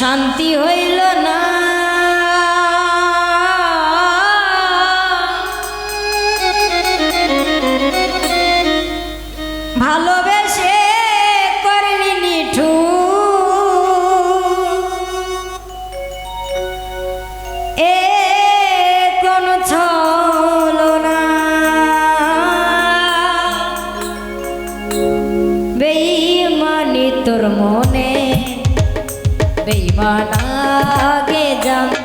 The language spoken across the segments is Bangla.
শান্তি হইল না। ভালোবেসে बेवाना के जा।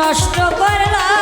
নষ্ট করলা